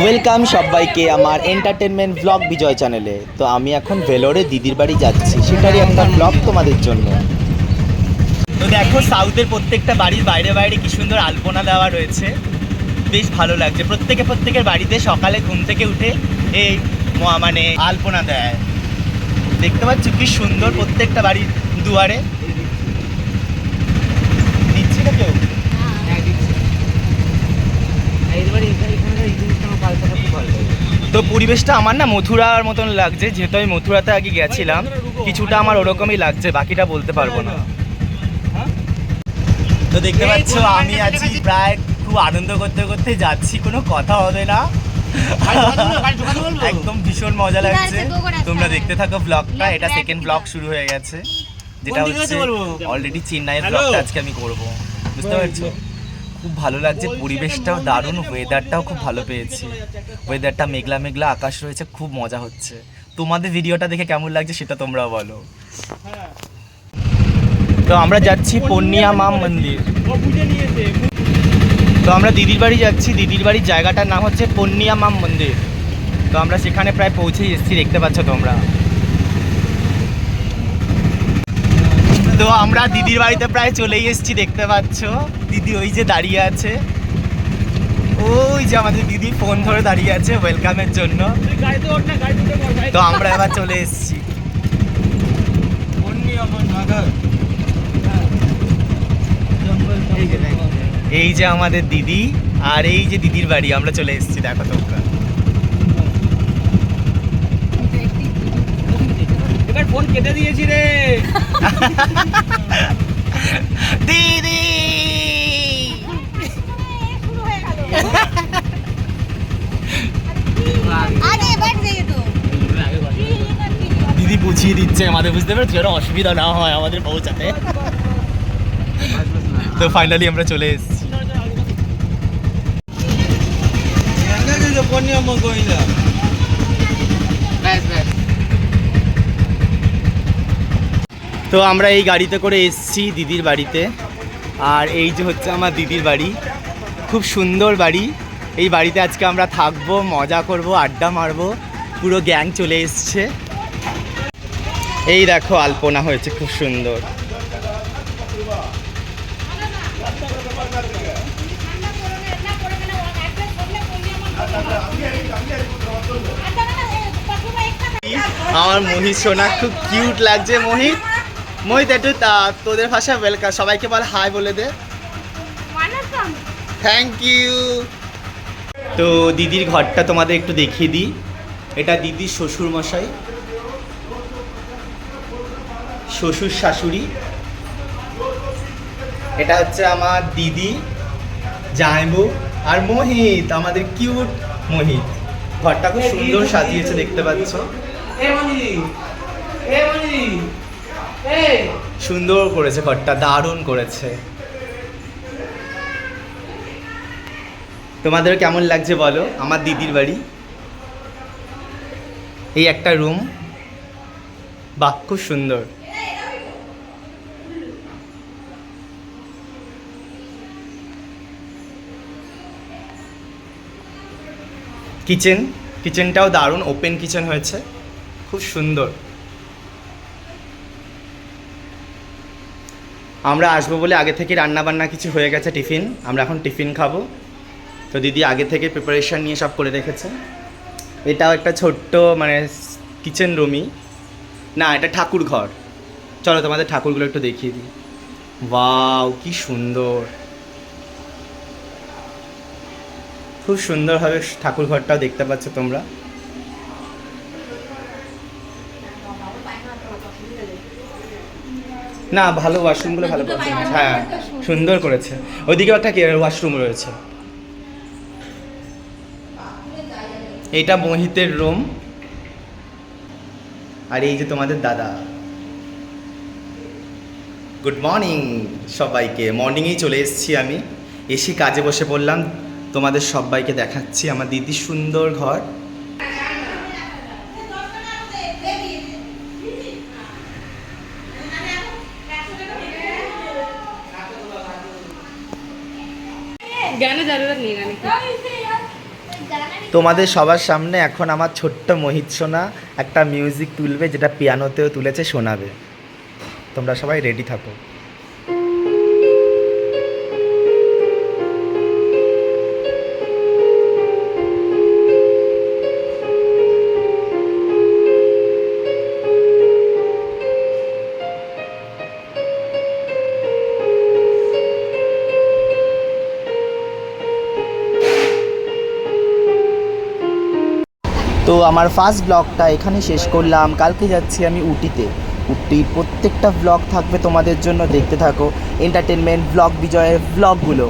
Welcome সবাইকে আমার entertainment blog বিজয় চ্যানেলে তো আমি এখন ভেলোরে দিদির বাড়ি যাচ্ছি, সেটারই একটা ব্লগ তোমাদের জন্য। তো দেখো সাউথের প্রত্যেকটা বাড়ির বাইরে বাইরে কি সুন্দর আলপনা দেওয়া রয়েছে। বেশ ভালো লাগছে। প্রত্যেকে প্রত্যেকের বাড়িতে সকালে ঘুম থেকে উঠে এই মানে আলপনা দেয়। দেখতে পাচ্ছ কি সুন্দর প্রত্যেকটা বাড়ির দুয়ারে দিচ্ছি না কেউ তো পরিবেশটা আমার না মথুরার মতন লাগছে যেহেতু আমি মথুরাতে আগে গেছিলাম কিছুটা আমার ওরকমই লাগছে বাকিটা বলতে পারব না। তো দেখতে পাচ্ছ আমি আছি প্রায় খুব আনন্দ করতে করতে যাচ্ছি কোনো কথা হবে না। একদম ভীষণ মজা লাগছে। তোমরা দেখতে থাকো ব্লগটা এটা সেকেন্ড ব্লগ শুরু হয়ে গেছে। যেটা হচ্ছে অলরেডি চেন্নাইয়ের ব্লগটা আজকে আমি করব। বুঝতে পারছ? খুব ভালো লাগছে। পরিবেশটাও দারুণ ওয়েদারটাও খুব ভালো পেয়েছি। ওয়েদারটা মেঘলা মেঘলা, আকাশ রয়েছে, খুব মজা হচ্ছে। তোমাদের ভিডিওটা দেখে কেমন লাগছে সেটা তোমরা বলো। তো আমরা যাচ্ছি পূর্ণিয়া মাম মন্দির। তো আমরা দিদির বাড়ি যাচ্ছি। দিদির বাড়ির জায়গাটার নাম হচ্ছে পূর্ণিয়া মাম মন্দির। তো আমরা সেখানে প্রায় পৌঁছেই এসেছি, দেখতে পাচ্ছ তোমরা। তো আমরা দিদির বাড়িতে প্রায় চলেই এসেছি, দেখতে পাচ্ছ। দিদি ওই যে দাঁড়িয়ে আছে। ওই যে আমাদের দিদি ফোন ধরে দাঁড়িয়ে আছে ওয়েলকামের জন্য। তো আমরা এবার চলে এসেছি। এই যে আমাদের দিদি আর এই যে দিদির বাড়ি, আমরা চলে এসেছি, দেখো তোমরা। কেটে দিয়েছি রে। দিদি। দিদি বুঝিয়ে দিচ্ছে আমাদের বুঝতে পারছি? ওরা অসুবিধা না হয় আমাদের পৌঁছাতে। তো ফাইনালি আমরা চলে এসেছি। তো আমরা এই গাড়িতে করে এসেছি দিদির বাড়িতে। আর এই যে হচ্ছে আমার দিদির বাড়ি। খুব সুন্দর বাড়ি। এই বাড়িতে আজকে আমরা থাকব, মজা করব, আড্ডা মারবো। পুরো গ্যাং চলে এসছে। এই দেখো, আলপনা হয়েছে খুব সুন্দর। আমার মোহিত সোনা খুব কিউট লাগছে মোহিত মোহিত একটু তা- তোদের ভাষায় ওয়েলকাম সবাইকে বল হাই বলে দে। থ্যাংক ইউ তো দিদির ঘরটা তোমাদের একটু দেখিয়ে দিই। এটা দিদির শ্বশুর মশাই শ্বশুর শাশুড়ি। এটা হচ্ছে আমার দিদি জামাইবু আর মোহিত আমাদের কিউট মোহিত। ঘরটা খুব সুন্দর সাজিয়েছে দেখতে পাচ্ছ। সুন্দর করেছে, ঘরটা দারুণ করেছে। তোমাদের কেমন লাগছে বলো? আমার দিদির বাড়ি। এই একটা রুম বাহ, খুব সুন্দর। কিচেন কিচেনটাও দারুণ ওপেন কিচেন হয়েছে। খুব সুন্দর। আমরা আসব বলে আগে থেকে রান্না বান্না কিছু হয়ে গেছে টিফিন, আমরা এখন টিফিন খাব। তো দিদি আগে থেকে প্রিপারেশান নিয়ে সব করে রেখেছে। এটাও একটা ছোট্ট মানে কিচেন রুমই না, এটা ঠাকুর ঘর। চলো তোমাদের ঠাকুরগুলো একটু দেখিয়ে দিই। ওয়াও, কি সুন্দর। খুব সুন্দরভাবে ঠাকুর ঘরটাও দেখতে পাচ্ছ তোমরা। না, ভালো ওয়াশরুমগুলো ভালো করেছে হ্যাঁ সুন্দর করেছে। ওইদিকেও একটা ওয়াশরুম রয়েছে। এটা মোহিতের রুম আর এই যে তোমাদের দাদা। গুড মর্নিং সবাইকে। মর্নিংয়েই চলে এসেছি আমি। এসে কাজে বসে পড়লাম। তোমাদের সবাইকে দেখাচ্ছি। আমার দিদির সুন্দর ঘর। তোমাদের সবার সামনে এখন আমার ছোট্ট মোহিত সোনা একটা মিউজিক তুলবে, যেটা পিয়ানোতেও তুলেছে, শোনাবে। তোমরা সবাই রেডি থাকো। তো আমার ফার্স্ট ব্লগটা এখানে শেষ করলাম। কালকে যাচ্ছি আমি উটিতে। উটির প্রত্যেকটা ব্লগ থাকবে তোমাদের জন্য। দেখতে থাকো। এন্টারটেনমেন্ট ব্লগ বিজয়ের ব্লগগুলো